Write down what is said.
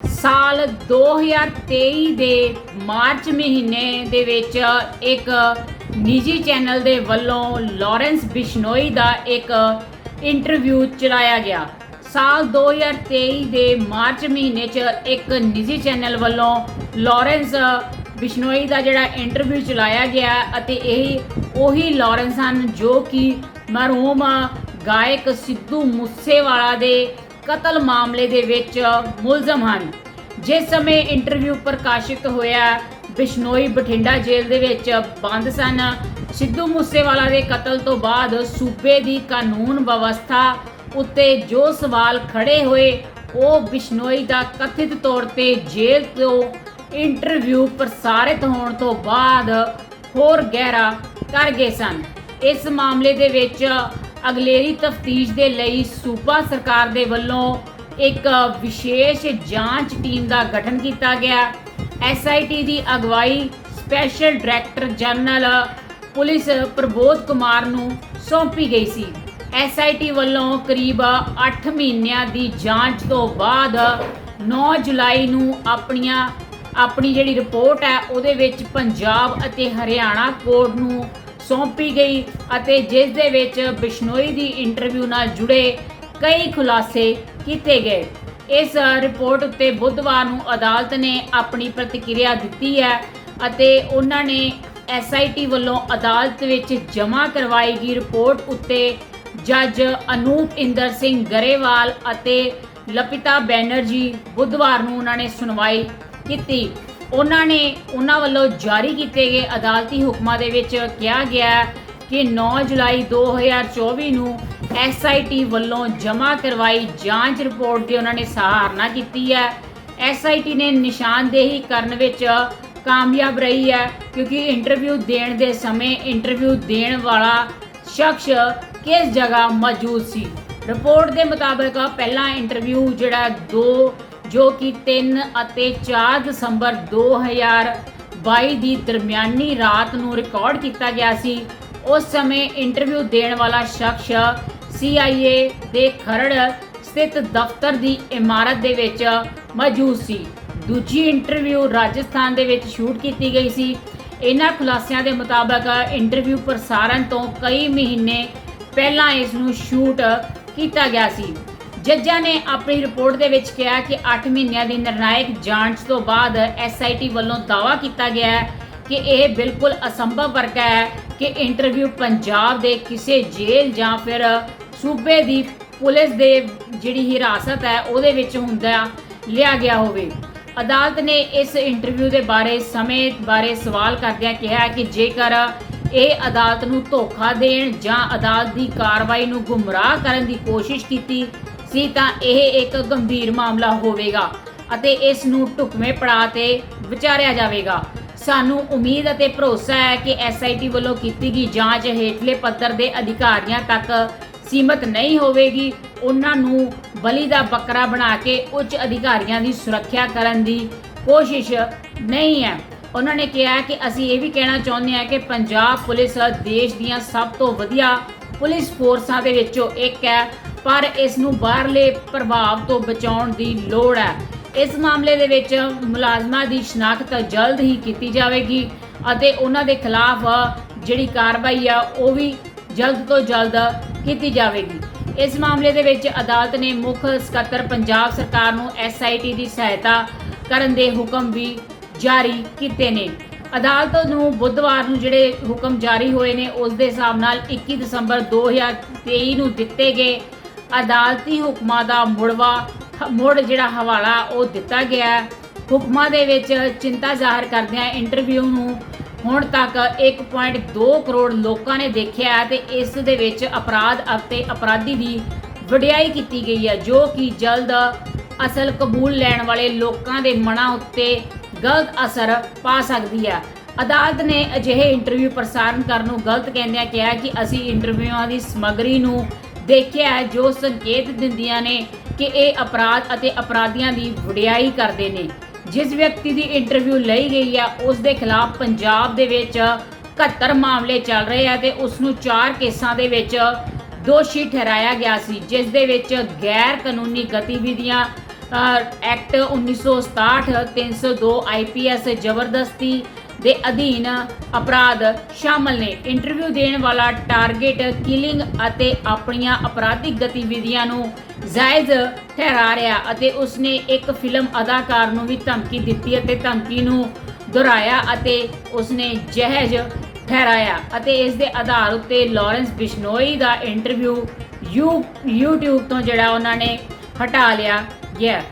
ਸਾਲ 2023 ਦੇ ਮਾਰਚ ਮਹੀਨੇ ਦੇ ਵਿੱਚ ਇੱਕ ਨਿੱਜੀ ਚੈਨਲ ਦੇ ਵੱਲੋਂ ਲਾਰੈਂਸ ਬਿਸ਼ਨੋਈ ਦਾ ਇੱਕ ਇੰਟਰਵਿਊ ਚਲਾਇਆ ਗਿਆ। ਸਾਲ 2023 ਦੇ ਮਾਰਚ ਮਹੀਨੇ 'ਚ ਇੱਕ ਨਿੱਜੀ ਚੈਨਲ ਵੱਲੋਂ ਲਾਰੈਂਸ ਬਿਸ਼ਨੋਈ ਦਾ ਜਿਹੜਾ ਇੰਟਰਵਿਊ ਚਲਾਇਆ ਗਿਆ ਅਤੇ ਇਹ ਉਹੀ ਲਾਰੈਂਸ ਹਨ ਜੋ ਕਿ ਮਰਹੂਮ ਗਾਇਕ ਸਿੱਧੂ ਮੂਸੇਵਾਲਾ ਦੇ ਕਤਲ ਮਾਮਲੇ ਦੇ ਵਿੱਚ ਮੁਲਜ਼ਮ ਹਨ। ਜਿਸ ਸਮੇਂ ਇੰਟਰਵਿਊ ਪ੍ਰਕਾਸ਼ਿਤ ਹੋਇਆ, ਬਿਸ਼ਨੋਈ ਬਠਿੰਡਾ ਜੇਲ੍ਹ ਦੇ ਵਿੱਚ ਬੰਦ ਸਨ। ਸਿੱਧੂ ਮੂਸੇਵਾਲਾ ਦੇ ਕਤਲ ਤੋਂ ਬਾਅਦ ਸੂਬੇ ਦੀ ਕਾਨੂੰਨ ਵਿਵਸਥਾ ਉੱਤੇ ਜੋ ਸਵਾਲ ਖੜੇ ਹੋਏ, ਉਹ ਬਿਸ਼ਨੋਈ ਦਾ ਕਥਿਤ ਤੌਰ ਤੇ ਜੇਲ੍ਹ ਤੋਂ ਇੰਟਰਵਿਊ ਪ੍ਰਸਾਰਿਤ ਹੋਣ ਤੋਂ ਬਾਅਦ ਹੋਰ ਗਹਿਰਾ ਕਰ ਗਏ ਸਨ। ਇਸ ਮਾਮਲੇ ਦੇ ਵਿੱਚ ਅਗਲੇਰੀ ਤਫਤੀਸ਼ ਦੇ ਲਈ ਸੂਬਾ ਸਰਕਾਰ ਦੇ ਵੱਲੋਂ ਇੱਕ ਵਿਸ਼ੇਸ਼ ਜਾਂਚ ਟੀਮ ਦਾ ਗਠਨ ਕੀਤਾ ਗਿਆ। ਐਸਆਈਟੀ ਦੀ ਅਗਵਾਈ special director general police Prabodh Kumar ਨੂੰ ਸੌਂਪੀ ਗਈ ਸੀ। ਐਸਆਈਟੀ ਵੱਲੋਂ ਕਰੀਬ 8 ਮਹੀਨਿਆਂ ਦੀ ਜਾਂਚ ਤੋਂ ਬਾਅਦ 9 ਜੁਲਾਈ ਨੂੰ ਆਪਣੀਆਂ, ਆਪਣੀ ਜਿਹੜੀ ਰਿਪੋਰਟ ਹੈ, ਉਹਦੇ ਵਿੱਚ ਪੰਜਾਬ ਅਤੇ ਹਰਿਆਣਾ ਕੋਰਟ ਨੂੰ ਸੌਂਪੀ ਗਈ ਅਤੇ ਜਿਸ ਦੇ ਵਿੱਚ ਬਿਸ਼ਨੋਈ ਦੀ ਇੰਟਰਵਿਊ ਨਾਲ ਜੁੜੇ ਕਈ ਖੁਲਾਸੇ ਕੀਤੇ ਗਏ। ਇਸ ਰਿਪੋਰਟ ਉੱਤੇ ਬੁੱਧਵਾਰ ਨੂੰ ਅਦਾਲਤ ਨੇ ਆਪਣੀ ਪ੍ਰਤੀਕਿਰਿਆ ਦਿੱਤੀ ਹੈ ਅਤੇ ਉਹਨਾਂ ਨੇ ਐਸਆਈਟੀ ਵੱਲੋਂ ਅਦਾਲਤ ਵਿੱਚ ਜਮ੍ਹਾਂ ਕਰਵਾਈ ਗਈ ਰਿਪੋਰਟ ਉੱਤੇ ਜੱਜ ਅਨੂਪ ਇੰਦਰ ਸਿੰਘ ਗਰੇਵਾਲ ਅਤੇ ਲਪਿਤਾ ਬੈਨਰਜੀ ਬੁੱਧਵਾਰ ਨੂੰ ਉਹਨਾਂ ਨੇ ਸੁਣਵਾਈ ਕੀਤੀ। ਉਹਨਾਂ ਨੇ ਉਹਨਾਂ ਵੱਲੋਂ ਜਾਰੀ ਕੀਤੇ ਗਏ ਅਦਾਲਤੀ ਹੁਕਮਾਂ ਦੇ ਵਿੱਚ ਕਿਹਾ ਗਿਆ ਕਿ 9 ਜੁਲਾਈ 2024 ਨੂੰ ਐਸਆਈਟੀ ਵੱਲੋਂ ਜਮ੍ਹਾਂ ਕਰਵਾਈ ਜਾਂਚ ਰਿਪੋਰਟ ਦੀ ਉਹਨਾਂ ਨੇ ਸਹਾਰਨਾ ਕੀਤੀ ਹੈ। ਐਸਆਈਟੀ ਨੇ ਨਿਸ਼ਾਨਦੇਹੀ ਕਰਨ ਵਿੱਚ ਕਾਮਯਾਬ ਰਹੀ ਹੈ ਕਿਉਂਕਿ ਇੰਟਰਵਿਊ ਦੇਣ ਦੇ ਸਮੇਂ ਇੰਟਰਵਿਊ ਦੇਣ ਵਾਲਾ ਸ਼ਖਸ ਕਿਸ ਜਗ੍ਹਾ ਮੌਜੂਦ ਸੀ? ਰਿਪੋਰਟ ਦੇ ਮੁਤਾਬਕ ਪਹਿਲਾ ਇੰਟਰਵਿਊ ਜਿਹੜਾ 2 ਜੋ ਕਿ 3 ਅਤੇ 4 ਦਸੰਬਰ 2022 ਦੀ ਦਰਮਿਆਨੀ ਰਾਤ ਨੂੰ ਰਿਕਾਰਡ ਕੀਤਾ ਗਿਆ ਸੀ। ਉਸ ਸਮੇਂ ਇੰਟਰਵਿਊ ਦੇਣ ਵਾਲਾ ਸ਼ਖਸ CIA ਦੇ ਖਰੜ ਸਥਿਤ ਦਫ਼ਤਰ ਦੀ ਇਮਾਰਤ ਦੇ ਵਿੱਚ ਮੌਜੂਦ ਸੀ। ਦੂਜੀ ਇੰਟਰਵਿਊ ਰਾਜਸਥਾਨ ਦੇ ਵਿੱਚ ਸ਼ੂਟ ਕੀਤੀ ਗਈ ਸੀ। ਇਹਨਾਂ ਖੁਲਾਸਿਆਂ ਦੇ ਮੁਤਾਬਕ ਇੰਟਰਵਿਊ ਪ੍ਰਸਾਰਣ ਤੋਂ ਕਈ ਮਹੀਨੇ ਪਹਿਲਾਂ ਇਸ ਨੂੰ ਸ਼ੂਟ ਕੀਤਾ ਗਿਆ ਸੀ। ਜੱਜਾਂ ਨੇ ਆਪਣੀ ਰਿਪੋਰਟ ਦੇ ਵਿੱਚ ਕਿਹਾ ਕਿ 8 ਮਹੀਨਿਆਂ ਦੀ ਨਿਰਣਾਇਕ ਜਾਂਚ ਤੋਂ ਬਾਅਦ ਐਸਆਈਟੀ ਵੱਲੋਂ ਦਾਅਵਾ ਕੀਤਾ ਗਿਆ ਹੈ ਕਿ ਇਹ ਬਿਲਕੁਲ ਅਸੰਭਵ ਵਰਗਾ ਹੈ ਕਿ ਇੰਟਰਵਿਊ ਪੰਜਾਬ ਦੇ ਕਿਸੇ ਜੇਲ੍ਹ ਜਾਂ ਫਿਰ ਸੂਬੇ ਦੀ ਪੁਲਿਸ ਦੇ ਜਿਹੜੀ ਹਿਰਾਸਤ ਹੈ, ਉਹਦੇ ਵਿੱਚ ਹੁੰਦਾ ਲਿਆ ਗਿਆ ਹੋਵੇ। ਅਦਾਲਤ ਨੇ ਇਸ ਇੰਟਰਵਿਊ ਦੇ ਬਾਰੇ, ਸਮੇਂ ਬਾਰੇ ਸਵਾਲ ਕਰਦਿਆਂ ਕਿਹਾ ਕਿ ਜੇਕਰ ਇਹ ਅਦਾਲਤ ਨੂੰ ਧੋਖਾ ਦੇਣ ਜਾਂ ਅਦਾਲਤ ਦੀ ਕਾਰਵਾਈ ਨੂੰ ਗੁੰਮਰਾਹ ਕਰਨ ਦੀ ਕੋਸ਼ਿਸ਼ ਕੀਤੀ ਸੀ ਤਾਂ ਇਹ ਇੱਕ ਗੰਭੀਰ ਮਾਮਲਾ ਹੋਵੇਗਾ ਅਤੇ ਇਸ ਨੂੰ ਢੁਕਵੇਂ ਪੜਾਅ ਤੇ ਵਿਚਾਰਿਆ ਜਾਵੇਗਾ। ਸਾਨੂੰ ਉਮੀਦ ਅਤੇ ਭਰੋਸਾ ਹੈ ਕਿ ਐਸਆਈਟੀ ਵੱਲੋਂ ਕੀਤੀ ਗਈ ਜਾਂਚ ਹੇਠਲੇ ਪੱਧਰ ਦੇ ਅਧਿਕਾਰੀਆਂ ਤੱਕ ਸੀਮਤ ਨਹੀਂ ਹੋਵੇਗੀ। ਉਹਨਾਂ ਨੂੰ ਬਲੀ ਦਾ ਬੱਕਰਾ ਬਣਾ ਕੇ ਉੱਚ ਅਧਿਕਾਰੀਆਂ ਦੀ ਸੁਰੱਖਿਆ ਕਰਨ ਦੀ ਕੋਸ਼ਿਸ਼ ਨਹੀਂ ਹੈ। ਉਹਨਾਂ ਨੇ ਕਿਹਾ ਕਿ ਅਸੀਂ ਇਹ ਵੀ ਕਹਿਣਾ ਚਾਹੁੰਦੇ ਹਾਂ ਕਿ ਪੰਜਾਬ ਪੁਲਿਸ ਦੇਸ਼ ਦੀਆਂ ਸਭ ਤੋਂ ਵਧੀਆ ਪੁਲਿਸ ਫੋਰਸਾਂ ਦੇ ਵਿੱਚੋਂ ਇੱਕ ਹੈ। ਪਰ ਇਸ ਨੂੰ ਬਾਹਰਲੇ ਪ੍ਰਭਾਵ ਤੋਂ ਬਚਾਉਣ ਦੀ ਲੋੜ ਹੈ। ਇਸ ਮਾਮਲੇ ਦੇ ਵਿੱਚ ਮੁਲਾਜ਼ਮਾਂ ਦੀ ਸ਼ਨਾਖਤ ਜਲਦ ਹੀ ਕੀਤੀ ਜਾਵੇਗੀ ਅਤੇ ਉਹਨਾਂ ਦੇ ਖਿਲਾਫ ਜਿਹੜੀ ਕਾਰਵਾਈ ਆ, ਉਹ ਵੀ ਜਲਦ ਤੋਂ ਜਲਦ ਕੀਤੀ ਜਾਵੇਗੀ। ਇਸ ਮਾਮਲੇ ਦੇ ਵਿੱਚ ਅਦਾਲਤ ਨੇ ਮੁੱਖ ਸਕੱਤਰ ਪੰਜਾਬ ਸਰਕਾਰ ਨੂੰ ਐਸਆਈਟੀ ਦੀ ਸਹਾਇਤਾ ਕਰਨ ਦੇ ਹੁਕਮ ਵੀ ਜਾਰੀ ਕੀਤੇ ਨੇ। ਅਦਾਲਤ ਨੂੰ ਬੁੱਧਵਾਰ ਨੂੰ ਜਿਹੜੇ ਹੁਕਮ ਜਾਰੀ ਹੋਏ ਨੇ, ਉਸ ਦੇ ਹਿਸਾਬ ਨਾਲ 21 ਦਸੰਬਰ 2023 ਨੂੰ ਦਿੱਤੇ ਗਏ ਅਦਾਲਤੀ ਹੁਕਮਾਂ ਦਾ ਮੁੜਵਾ, ਮੁੜ ਜਿਹੜਾ ਹਵਾਲਾ ਉਹ ਦਿੱਤਾ ਗਿਆ। ਹੁਕਮਾਂ ਦੇ ਵਿੱਚ ਚਿੰਤਾ ਜ਼ਾਹਰ ਕਰਦਿਆਂ ਇੰਟਰਵਿਊ ਨੂੰ ਹੁਣ ਤੱਕ 1.2 ਕਰੋੜ ਲੋਕਾਂ ਨੇ ਦੇਖਿਆ ਹੈ ਤੇ ਇਸ ਦੇ ਵਿੱਚ ਅਪਰਾਧ ਅਤੇ ਅਪਰਾਧੀ ਦੀ ਵਡਿਆਈ ਕੀਤੀ ਗਈ ਹੈ, ਜੋ ਕਿ ਜਲਦ ਅਸਲ ਕਬੂਲ ਲੈਣ ਵਾਲੇ ਲੋਕਾਂ ਦੇ ਮਨਾਂ ਉੱਤੇ ਗਲਤ ਅਸਰ ਪਾ ਸਕਦੀ ਹੈ। ਅਦਾਲਤ ਨੇ ਅਜਿਹੇ ਇੰਟਰਵਿਊ ਪ੍ਰਸਾਰਣ ਕਰਨ ਨੂੰ ਗਲਤ ਕਹਿੰਦਿਆਂ ਕਿਹਾ ਕਿ ਅਸੀਂ ਇੰਟਰਵਿਊਆਂ ਦੀ ਸਮੱਗਰੀ ਨੂੰ ਦੇਖਿਆ ਹੈ, ਜੋ ਸੰਕੇਤ ਦਿੰਦੀਆਂ ਨੇ ਕਿ ਇਹ ਅਪਰਾਧ ਅਤੇ ਅਪਰਾਧੀਆਂ ਦੀ ਵਡਿਆਈ ਕਰਦੇ ਨੇ। ਜਿਸ ਵਿਅਕਤੀ ਦੀ ਇੰਟਰਵਿਊ ਲਈ ਗਈ ਹੈ, ਉਸ ਦੇ ਖਿਲਾਫ ਪੰਜਾਬ ਦੇ ਵਿੱਚ 71 ਮਾਮਲੇ ਚੱਲ ਰਹੇ ਆ ਤੇ ਉਸ ਨੂੰ 4 ਕੇਸਾਂ ਦੇ ਵਿੱਚ ਦੋਸ਼ੀ ਠਹਿਰਾਇਆ ਗਿਆ ਸੀ, ਜਿਸ ਦੇ ਵਿੱਚ ਗੈਰ ਕਾਨੂੰਨੀ ਗਤੀਵਿਧੀਆਂ ਐਕਟ 1967 302 ਆਈਪੀਐਸ ਜ਼ਬਰਦਸਤੀ ਦੇ ਅਧੀਨ ਅਪਰਾਧ ਸ਼ਾਮਲ ਨੇ। ਇੰਟਰਵਿਊ ਦੇਣ ਵਾਲਾ ਟਾਰਗੇਟ ਕਿਲਿੰਗ ਅਤੇ ਆਪਣੀਆਂ ਅਪਰਾਧਿਕ ਗਤੀਵਿਧੀਆਂ ਨੂੰ ਜਾਇਜ਼ ਠਹਿਰਾ ਰਿਹਾ ਅਤੇ ਉਸਨੇ ਇੱਕ ਫਿਲਮ ਅਦਾਕਾਰ ਨੂੰ ਵੀ ਧਮਕੀ ਦਿੱਤੀ ਅਤੇ ਧਮਕੀ ਨੂੰ ਦੁਹਰਾਇਆ ਅਤੇ ਉਸਨੇ ਜਹਿਜ਼ ਠਹਿਰਾਇਆ ਅਤੇ ਇਸ ਦੇ ਆਧਾਰ ਉੱਤੇ ਲਾਰੈਂਸ ਬਿਸ਼ਨੋਈ ਦਾ ਇੰਟਰਵਿਊ ਯੂ YouTube ਤੋਂ ਜਿਹੜਾ ਉਹਨਾਂ ਨੇ ਹਟਾ ਲਿਆ ਗਿਆ।